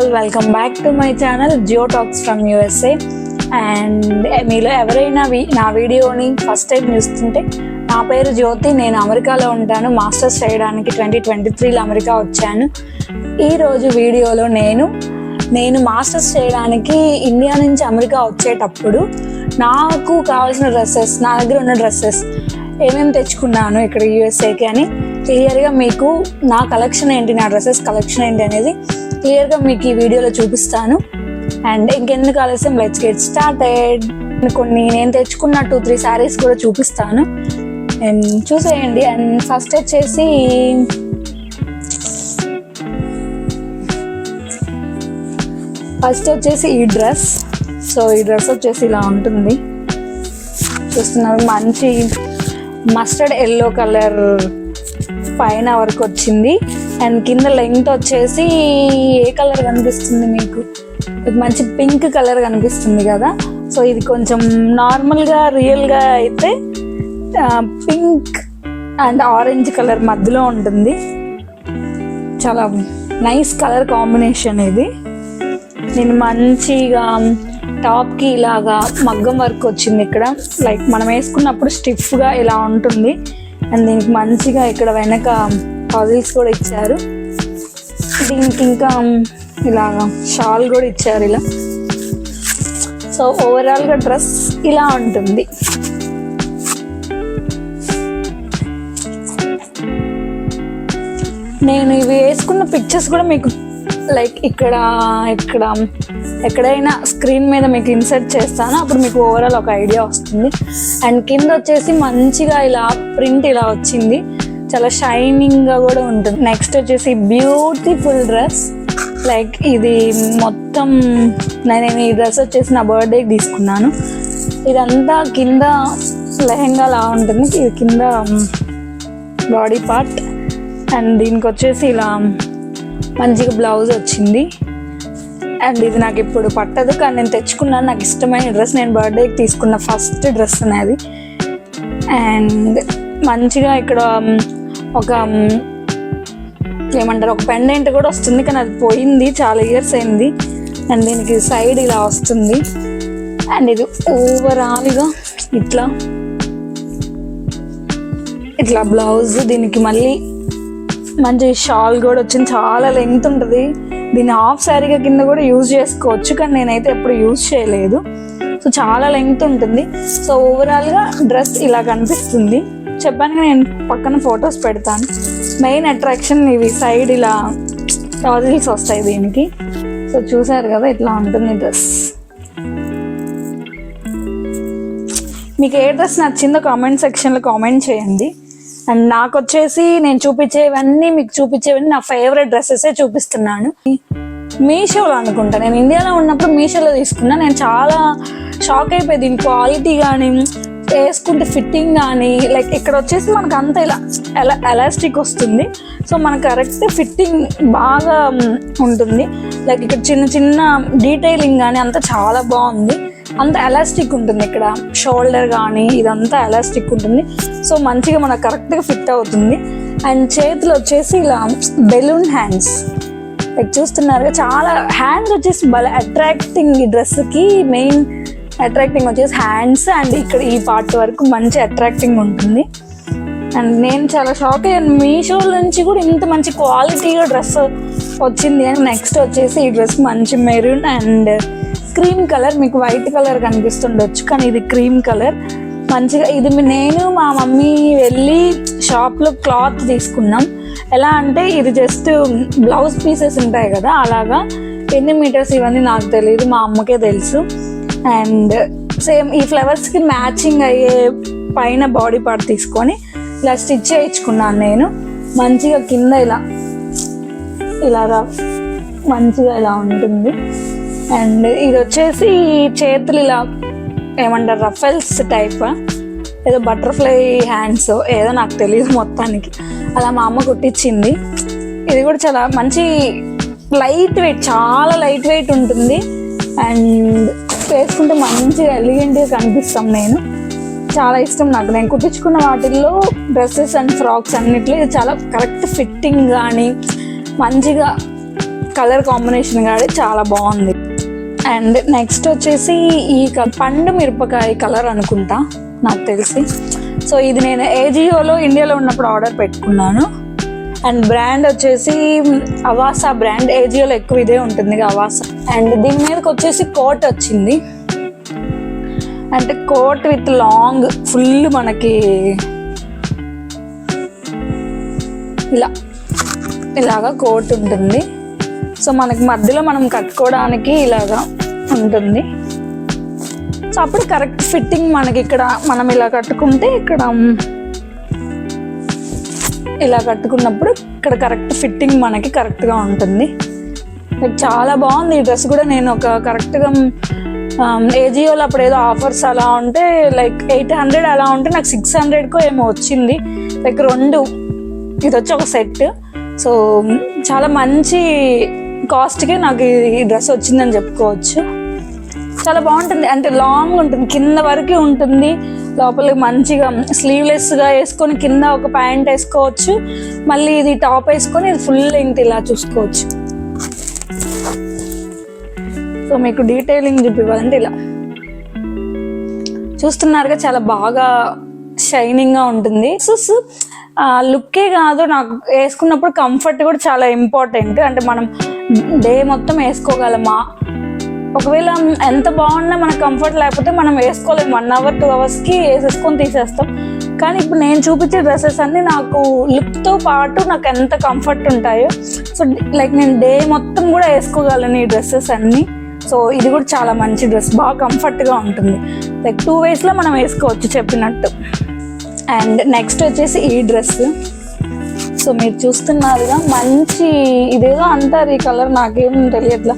All welcome back to my channel Jio talks from USA and మీలో ఎవరైనా నా వీడియోని ఫస్ట్ టైం చూస్తుంటే నా పేరు జ్యోతి నేను అమెరికాలో ఉంటాను. మాస్టర్స్ చేయడానికి ట్వంటీ ట్వంటీ త్రీలో అమెరికా వచ్చాను. ఈరోజు వీడియోలో నేను నేను మాస్టర్స్ చేయడానికి ఇండియా నుంచి అమెరికా వచ్చేటప్పుడు నాకు కావాల్సిన డ్రెస్సెస్ నా దగ్గర ఉన్న డ్రెస్సెస్ ఏమేమి తెచ్చుకున్నాను ఇక్కడ యూఎస్ఏకి అని క్లియర్గా మీకు నా కలెక్షన్ ఏంటి నా డ్రెస్సెస్ కలెక్షన్ ఏంటి అనేది క్లియర్గా మీకు ఈ వీడియోలో చూపిస్తాను. అండ్ ఇంకెందుకు ఆలస్యం లెట్స్ గెట్ స్టార్టెడ్ కొన్ని నేను తెచ్చుకున్న టూ త్రీ శారీస్ కూడా చూపిస్తాను. అండ్ చూసేయండి. అండ్ ఫస్ట్ వచ్చేసి ఫస్ట్ వచ్చేసి ఈ డ్రెస్. సో ఈ డ్రెస్ వచ్చేసి ఇలా ఉంటుంది. చూస్తున్నారు మంచి మస్టర్డ్ ఎల్లో కలర్ పైన వరకు వచ్చింది. అండ్ కింద లెంగ్త్ వచ్చేసి ఏ కలర్ కనిపిస్తుంది మీకు? ఇది మంచి పింక్ కలర్ కనిపిస్తుంది కదా. సో ఇది కొంచెం నార్మల్గా రియల్గా అయితే పింక్ అండ్ ఆరెంజ్ కలర్ మధ్యలో ఉంటుంది. చాలా నైస్ కలర్ కాంబినేషన్ ఇది. నేను మంచిగా టాప్కి ఇలాగా మగ్గం వర్క్ వచ్చింది ఇక్కడ. లైక్ మనం వేసుకున్నప్పుడు స్టిఫ్గా ఇలా ఉంటుంది. అండ్ దీనికి మంచిగా ఇక్కడ వెనక పజిల్స్ కూడా ఇచ్చారు. దీనికి ఇంకా ఇలాగా షాల్ కూడా ఇచ్చారు ఇలా. సో ఓవరాల్గా డ్రెస్ ఇలా ఉంటుంది. నేను ఇవి వేసుకున్న పిక్చర్స్ కూడా మీకు లైక్ ఇక్కడ ఇక్కడ ఎక్కడైనా స్క్రీన్ మీద మీకు ఇన్సర్ట్ చేస్తాను. అప్పుడు మీకు ఓవరాల్ ఒక ఐడియా వస్తుంది. అండ్ కింద వచ్చేసి మంచిగా ఇలా ప్రింట్ ఇలా వచ్చింది. చాలా షైనింగ్గా కూడా ఉంటుంది. నెక్స్ట్ వచ్చేసి బ్యూటిఫుల్ డ్రెస్ లైక్ ఇది మొత్తం నేను ఈ డ్రెస్ వచ్చేసి నా బర్త్డేకి తీసుకున్నాను. ఇదంతా కింద లెహంగా లా ఉంటుంది. ఇది కింద బాడీ పార్ట్ అండ్ దీనికి వచ్చేసి ఇలా మంచిగా బ్లౌజ్ వచ్చింది. అండ్ ఇది నాకు ఇప్పుడు పట్టదు కానీ నేను తెచ్చుకున్నాను. నాకు ఇష్టమైన డ్రెస్ నేను బర్త్డేకి తీసుకున్న ఫస్ట్ డ్రెస్ అనేది అండ్ మంచిగా ఇక్కడ ఒక ఏమంటారు ఒక పెండెంట్ కూడా వస్తుంది కానీ అది పోయింది చాలా ఇయర్స్ అయింది. అండ్ దీనికి సైడ్ ఇలా వస్తుంది. అండ్ ఇది ఓవరాల్గా ఇట్లా. ఇట్లా బ్లౌజ్ దీనికి మళ్ళీ మంచి షాల్ కూడా వచ్చింది. చాలా లెంగ్త్ ఉంటుంది. దీన్ని హాఫ్ శారీగా కింద కూడా యూజ్ చేసుకోవచ్చు కానీ నేనైతే ఎప్పుడు యూజ్ చేయలేదు. సో చాలా లెంగ్త్ ఉంటుంది. సో ఓవరాల్గా డ్రెస్ ఇలా కనిపిస్తుంది. చెప్పాను నేను పక్కన ఫొటోస్ పెడతాను. మెయిన్ అట్రాక్షన్ ఇవి. సైడ్ ఇలా టాజిల్స్ వస్తాయి దీనికి. సో చూసారు కదా ఇట్లా ఉంటుంది డ్రెస్ మీకు ఏ డ్రెస్ నచ్చిందో కామెంట్ సెక్షన్లో కామెంట్ చేయండి. అండ్ నాకు వచ్చేసి నేను చూపించేవన్నీ మీకు చూపించేవన్నీ నా ఫేవరెట్ డ్రెస్సెసే చూపిస్తున్నాను. మీషోలో అనుకుంటా. నేను ఇండియాలో ఉన్నప్పుడు మీషోలో తీసుకున్నా. నేను చాలా షాక్ అయిపోయి దీని క్వాలిటీ కానీ వేసుకుంటే ఫిట్టింగ్ కానీ లైక్ ఇక్కడ వచ్చేసి మనకు అంత ఇలా ఎలా ఎలాస్టిక్ వస్తుంది. సో మనకు కరెక్ట్ ఫిట్టింగ్ బాగా ఉంటుంది. లైక్ ఇక్కడ చిన్న చిన్న డీటెయిలింగ్ కానీ అంతా చాలా బాగుంది. అంత ఎలాస్టిక్ ఉంటుంది ఇక్కడ. షోల్డర్ కానీ ఇదంతా ఎలాస్టిక్ ఉంటుంది. సో మంచిగా మనకు కరెక్ట్గా ఫిట్ అవుతుంది. అండ్ చేతులు వచ్చేసి ఇలా బెలూన్ హ్యాండ్స్. లైక్ చూస్తున్నారు చాలా హ్యాండ్స్ వచ్చేసి భలే అట్రాక్టింగ్ ఈ డ్రెస్కి మెయిన్ అట్రాక్టింగ్ వచ్చేసి హ్యాండ్స్ అండ్ ఇక్కడ ఈ పార్ట్ వరకు మంచి అట్రాక్టింగ్ ఉంటుంది. అండ్ నేను చాలా షాక్ అయ్యాను. మీషో నుంచి కూడా ఇంత మంచి క్వాలిటీగా డ్రెస్ వచ్చింది. అని నెక్స్ట్ వచ్చేసి ఈ డ్రెస్ మంచి మెరూన్ అండ్ క్రీమ్ కలర్ మీకు వైట్ కలర్ కనిపిస్తుండొచ్చు కానీ ఇది క్రీమ్ కలర్ మంచిగా ఇది నేను మా మమ్మీ వెళ్ళి షాప్లో క్లాత్ తీసుకున్నాం. ఎలా అంటే ఇది జస్ట్ బ్లౌజ్ పీసెస్ ఉంటాయి కదా అలాగా. ఎన్ని మీటర్స్ ఇవన్నీ నాకు తెలియదు మా అమ్మకే తెలుసు. అండ్ సేమ్ ఈ ఫ్లవర్స్కి మ్యాచింగ్ అయ్యే పైన బాడీ పార్ట్ తీసుకొని ఇలా స్టిచ్ చేయించుకున్నాను నేను. మంచిగా కింద ఇలా ఇలా మంచిగా ఇలా ఉంటుంది. అండ్ ఇది వచ్చేసి చేతులు ఇలా ఏమంటారు రఫెల్స్ టైప్ ఏదో బటర్ఫ్లై హ్యాండ్స్ ఏదో నాకు తెలియదు మొత్తానికి. అలా మా అమ్మ కుట్టించింది. ఇది కూడా చాలా మంచి లైట్ వెయిట్ చాలా లైట్ వెయిట్ ఉంటుంది. అండ్ వేసుకుంటే మంచిగా ఎలిగెంట్గా కనిపిస్తాం నేను. చాలా ఇష్టం నాకు. నేను కుట్టించుకున్న వాటిల్లో డ్రెస్సెస్ అండ్ ఫ్రాక్స్ అన్నిట్లో ఇది చాలా కరెక్ట్ ఫిట్టింగ్ కానీ మంచిగా కలర్ కాంబినేషన్ కానీ చాలా బాగుంది. అండ్ నెక్స్ట్ వచ్చేసి ఈ క- పండు మిరపకాయ కలర్ అనుకుంటా నాకు తెలిసి. సో ఇది నేను ఏజియోలో ఇండియాలో ఉన్నప్పుడు ఆర్డర్ పెట్టుకున్నాను. అండ్ బ్రాండ్ వచ్చేసి అవాసా బ్రాండ్ ఏజియోలో ఎక్కువ ఇదే ఉంటుంది అవాసా అండ్ దీని మీదకి వచ్చేసి కోట్ వచ్చింది. అంటే కోట్ విత్ లాంగ్ ఫుల్ మనకి ఇలా ఇలాగా కోట్ ఉంటుంది. సో మనకి మధ్యలో మనం కట్టుకోవడానికి ఇలాగా ఉంటుంది. సో అప్పుడు కరెక్ట్ ఫిట్టింగ్ మనకి ఇక్కడ మనం ఇలా కట్టుకుంటే ఇక్కడ ఇలా కట్టుకున్నప్పుడు ఇక్కడ కరెక్ట్ ఫిట్టింగ్ మనకి కరెక్ట్గా ఉంటుంది. లైక్ చాలా బాగుంది. ఈ డ్రెస్ కూడా నేను ఒక కరెక్ట్గా ఏజియోలో అప్పుడు ఏదో ఆఫర్స్ అలా ఉంటే లైక్ ఎయిట్ హండ్రెడ్ అలా ఉంటే నాకు సిక్స్ హండ్రెడ్కో ఏమో వచ్చింది. లైక్ రెండు. ఇది వచ్చి ఒక సెట్. సో చాలా మంచి కాస్ట్కి నాకు ఈ డ్రెస్ వచ్చిందని చెప్పుకోవచ్చు. చాలా బాగుంటుంది. అంటే లాంగ్ ఉంటుంది. కింద వరకు ఉంటుంది. లోపలికి మంచిగా స్లీవ్లెస్గా వేసుకొని కింద ఒక ప్యాంట్ వేసుకోవచ్చు. మళ్ళీ ఇది టాప్ వేసుకొని ఇది ఫుల్ లెంగ్త్ ఇలా చూసుకోవచ్చు. సో మీకు డీటెయిలింగ్ చూపివ్వాలంటే ఇలా. చూస్తున్నారుగా చాలా బాగా షైనింగ్గా ఉంటుంది. సో లుక్కే కాదు నాకు వేసుకున్నప్పుడు కంఫర్ట్ కూడా చాలా ఇంపార్టెంట్ అంటే మనం డే మొత్తం వేసుకోగలమా? ఒకవేళ ఎంత బాగున్నా మనకు కంఫర్ట్ లేకపోతే మనం వేసుకోలేము. వన్ అవర్ టూ అవర్స్కి వేసేసుకొని తీసేస్తాం. కానీ ఇప్పుడు నేను చూపించే డ్రెస్సెస్ అన్నీ నాకు లుక్తో పాటు నాకు ఎంత కంఫర్ట్ ఉంటాయో సో లైక్ నేను డే మొత్తం కూడా వేసుకోగలను ఈ డ్రెస్సెస్ అన్నీ. సో ఇది కూడా చాలా మంచి డ్రెస్. బాగా కంఫర్ట్గా ఉంటుంది. లైక్ టూ వేస్లో మనం వేసుకోవచ్చు చెప్పినట్టు. అండ్ నెక్స్ట్ వచ్చేసి ఈ డ్రెస్. సో మీరు చూస్తున్నారుగా మంచి ఇదేదో అంటారు ఈ కలర్ నాకేం తెలియట్లా.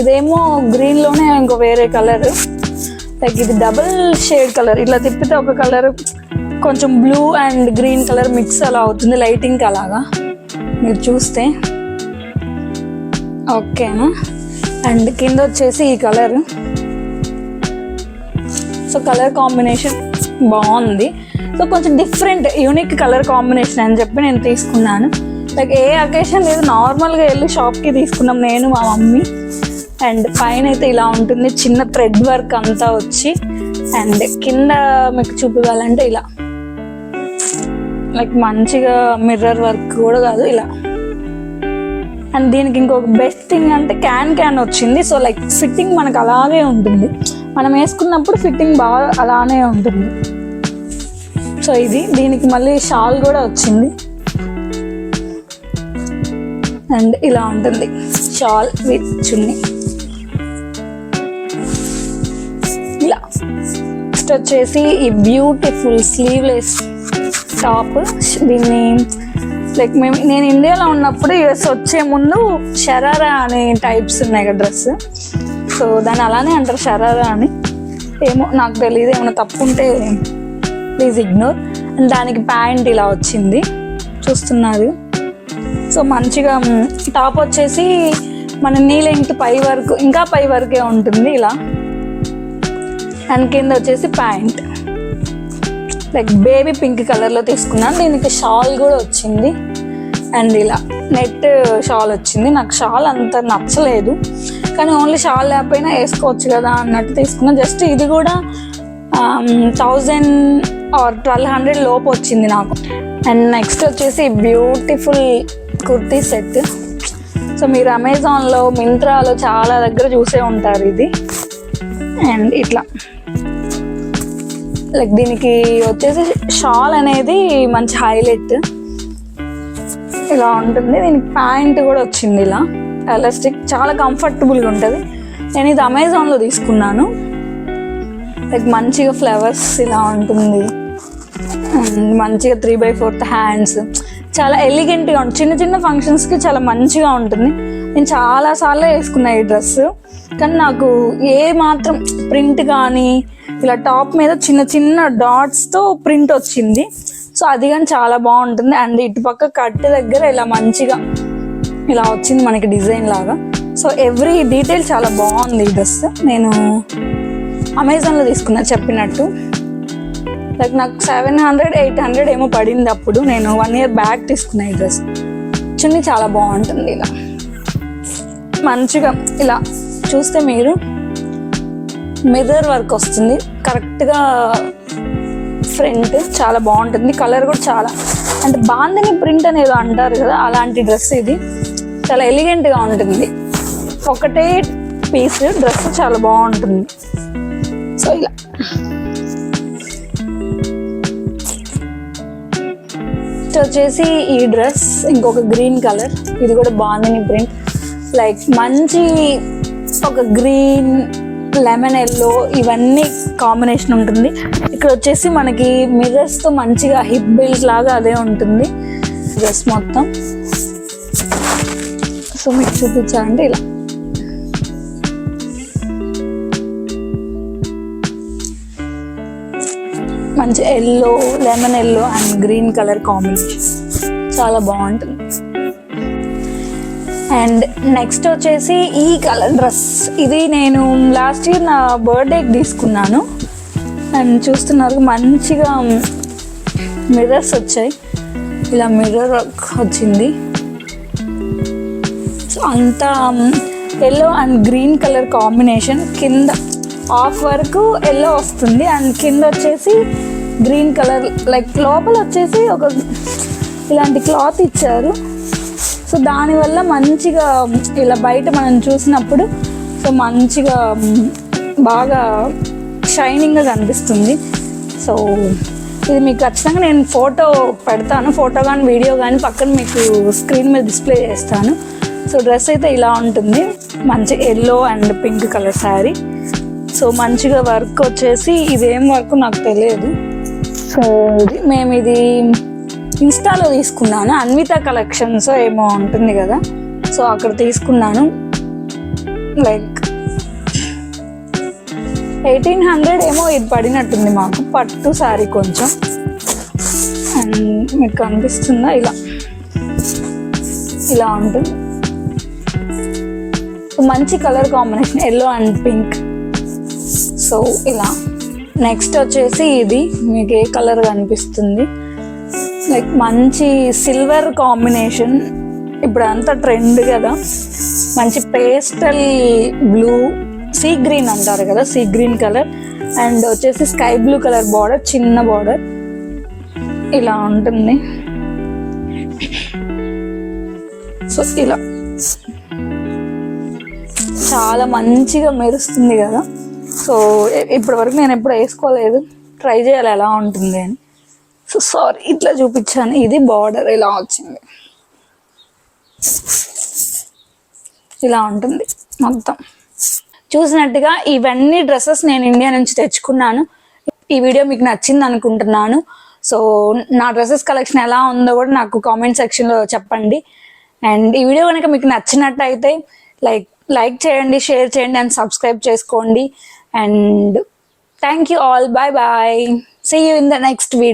ఇదేమో గ్రీన్లోనే ఇంకో వేరే కలర్. లైక్ ఇది డబుల్ షేడ్ కలర్. ఇట్లా తిప్పితే ఒక కలర్ కొంచెం blue and green colour mix అలా అవుతుంది లైటింగ్ అలాగా. మీరు చూస్తే. ఓకేనా అండ్ కింద వచ్చేసి ఈ కలర్. సో కలర్ కాంబినేషన్ బాగుంది. సో కొంచెం డిఫరెంట్ యూనిక్ కలర్ కాంబినేషన్ అని చెప్పి నేను తీసుకున్నాను. లైక్ ఏ అకేషన్ లేదు నార్మల్గా వెళ్ళి షాప్కి తీసుకున్నాం నేను మా మమ్మీ. అండ్ పైన అయితే ఇలా ఉంటుంది చిన్న థ్రెడ్ వర్క్ అంతా వచ్చి. అండ్ కింద మీకు చూపించాలంటే ఇలా. లైక్ మంచిగా మిర్రర్ వర్క్ కూడా కాదు ఇలా. అండ్ దీనికి ఇంకొక బెస్ట్ థింగ్ అంటే క్యాన్ క్యాన్ వచ్చింది. సో లైక్ ఫిట్టింగ్ మనకు అలాగే ఉంటుంది. మనం వేసుకున్నప్పుడు ఫిట్టింగ్ బాగా అలానే ఉంటుంది. సో ఇది దీనికి మళ్ళీ షాల్ కూడా వచ్చింది. అండ్ ఇలా ఉంటుంది. Shawl with chunni. ఇలా నెక్స్ట్ వచ్చేసి ఈ బ్యూటిఫుల్ స్లీవ్లెస్ టాప్ దీన్ని లైక్ మేము నేను ఇండియాలో ఉన్నప్పుడు యుఎస్ వచ్చే ముందు షరారా అనే టైప్స్ ఉన్నాయి కదా డ్రెస్. సో దాన్ని అలానే అంటారు షరారా అని. ఏమో నాకు తెలియదు ఏమైనా తప్పు ఉంటే ప్లీజ్ ఇగ్నోర్ అండ్ దానికి ప్యాంట్ ఇలా వచ్చింది. చూస్తున్నారు సో మంచిగా టాప్ వచ్చేసి మన నీ లెంగ్త్ పై వరకు ఇంకా పై వరకే ఉంటుంది ఇలా. అండ్ కింద వచ్చేసి ప్యాంట్. లైక్ బేబీ పింక్ కలర్లో తీసుకున్నాను. దీనికి షాల్ కూడా వచ్చింది. అండ్ ఇలా నెట్ షాల్ వచ్చింది. నాకు షాల్ అంత నచ్చలేదు. కానీ ఓన్లీ షాల్ లేకపోయినా వేసుకోవచ్చు కదా అన్నట్టు తీసుకున్నాను జస్ట్ ఇది కూడా థౌజండ్ ఆర్ ట్వెల్వ్ హండ్రెడ్ లోపు వచ్చింది నాకు. అండ్ నెక్స్ట్ వచ్చేసి బ్యూటిఫుల్ కుర్తీ సెట్ సో మీరు అమెజాన్లో మింత్రాలో చాలా దగ్గర చూసే ఉంటారు ఇది. అండ్ ఇట్లా. లైక్ దీనికి వచ్చేసి షాల్ అనేది మంచి హైలైట్. ఇలా ఉంటుంది. దీనికి ప్యాంట్ కూడా వచ్చింది ఇలా. ఎలాస్టిక్ చాలా కంఫర్టబుల్గా ఉంటుంది. నేను ఇది అమెజాన్లో తీసుకున్నాను. లైక్ మంచిగా ఫ్లవర్స్ ఇలా ఉంటుంది. అండ్ మంచిగా త్రీ బై ఫోర్త్ హ్యాండ్స్ చాలా ఎలిగెంట్గా ఉంటుంది చిన్న చిన్న ఫంక్షన్స్కి చాలా మంచిగా ఉంటుంది. నేను చాలా సార్లు వేసుకున్నా ఈ డ్రెస్. కానీ నాకు ఏ మాత్రం ప్రింట్ కానీ ఇలా టాప్ మీద చిన్న చిన్న డాట్స్తో ప్రింట్ వచ్చింది. సో అది కానీ చాలా బాగుంటుంది. అండ్ ఇటుపక్క కట్టు దగ్గర ఇలా మంచిగా ఇలా వచ్చింది మనకి డిజైన్ లాగా. సో ఎవ్రీ డీటెయిల్ చాలా బాగుంది ఈ డ్రెస్. నేను అమెజాన్లో తీసుకున్నా చెప్పినట్టు. లైక్ నాకు సెవెన్ హండ్రెడ్ ఎయిట్ హండ్రెడ్ ఏమో పడింది అప్పుడు. నేను వన్ ఇయర్ బ్యాక్ తీసుకున్నా ఈ డ్రెస్. చున్నీ చాలా బాగుంటుంది ఇలా. మంచిగా ఇలా చూస్తే మీరు మెదర్ వర్క్ వస్తుంది. కరెక్ట్గా ఫ్రంట్ చాలా బాగుంటుంది. కలర్ కూడా చాలా. అంటే బాందని ప్రింట్ అనేది అంటారు కదా అలాంటి డ్రెస్ ఇది. చాలా ఎలిగెంట్గా ఉంటుంది. ఒకటే పీస్ డ్రెస్ చాలా బాగుంటుంది. సో ఇలా. వచ్చేసి ఈ డ్రెస్ ఇంకొక గ్రీన్ కలర్. ఇది కూడా బాగుంది ప్రింట్. లైక్ మంచి ఒక గ్రీన్ లెమన్ ఎల్లో ఇవన్నీ కాంబినేషన్ ఉంటుంది. ఇక్కడ వచ్చేసి మనకి మిర్రర్స్తో మంచిగా హిప్ బిల్ట్ లాగా అదే ఉంటుంది. డ్రెస్ మొత్తం. సో మీకు చూపించాలంటే ఇలా. మంచి yellow lemon yellow and green colour combination చాలా బాగుంటుంది. అండ్ నెక్స్ట్ వచ్చేసి ఈ కలర్ డ్రెస్. ఇది నేను లాస్ట్ ఇయర్ నా బర్త్డేకి తీసుకున్నాను. అండ్ చూస్తున్నారు మంచిగా మిర్రర్స్ వచ్చాయి. ఇలా మిర్రర్ వచ్చింది. సో అంతా yellow and green colour combination కింద ఆఫ్ వరకు ఎల్లో వస్తుంది. అండ్ కింద వచ్చేసి గ్రీన్ కలర్ లైక్ లోపల వచ్చేసి ఒక ఇలాంటి క్లాత్ ఇచ్చారు. సో దానివల్ల మంచిగా ఇలా బయట మనం చూసినప్పుడు సో మంచిగా బాగా షైనింగ్గా కనిపిస్తుంది. సో ఇది మీకు ఖచ్చితంగా నేను ఫోటో పెడతాను. ఫోటో కానీ వీడియో కానీ పక్కన మీకు స్క్రీన్ మీద డిస్ప్లే చేస్తాను. సో డ్రెస్ అయితే ఇలా ఉంటుంది. మంచి yellow and pink colour sari. So మంచిగా వర్క్ వచ్చేసి ఇదేం వర్క్ నాకు తెలియదు. సో ఇది మేము ఇది ఇన్స్టాలో తీసుకున్నాను. అన్విత కలెక్షన్స్ ఏమో ఉంటుంది కదా. సో అక్కడ తీసుకున్నాను. లైక్ ఎయిటీన్ హండ్రెడ్ ఏమో ఇది పడినట్టుంది మాకు. పట్టు శారీ కొంచెం. అండ్ మీకు కనిపిస్తుందా? ఇలా. ఇలా ఉంటుంది. మంచి colour combination yellow and pink. So ఇలా. నెక్స్ట్ వచ్చేసి ఇది. మీకు ఏ కలర్ కనిపిస్తుంది? లైక్ మంచి సిల్వర్ కాంబినేషన్ ఇప్పుడు అంతా ట్రెండ్ కదా. మంచి పేస్టల్ బ్లూ సీ గ్రీన్ అంటారు కదా సీ గ్రీన్ కలర్ అండ్ వచ్చేసి స్కై బ్లూ కలర్ బార్డర్ చిన్న బార్డర్ ఇలా ఉంటుంది. సో ఇలా. చాలా మంచిగా మెరుస్తుంది కదా. సో ఇప్పటి వరకు నేను ఎప్పుడు వేసుకోలేదు. ట్రై చేయాలి ఎలా ఉంటుంది అని. సో సారీ ఇట్లా చూపించాను. ఇది బార్డర్ ఇలా వచ్చింది. ఇలా ఉంటుంది మొత్తం. చూసినట్టుగా ఇవన్నీ డ్రెస్సెస్ నేను ఇండియా నుంచి తెచ్చుకున్నాను. ఈ వీడియో మీకు నచ్చింది అనుకుంటున్నాను. సో నా డ్రెస్సెస్ కలెక్షన్ ఎలా ఉందో కూడా నాకు కామెంట్ సెక్షన్లో చెప్పండి. అండ్ ఈ వీడియో కనుక మీకు నచ్చినట్టయితే లైక్ లైక్ చేయండి షేర్ చేయండి అండ్ సబ్స్క్రైబ్ చేసుకోండి. And thank you all bye bye see you in the next video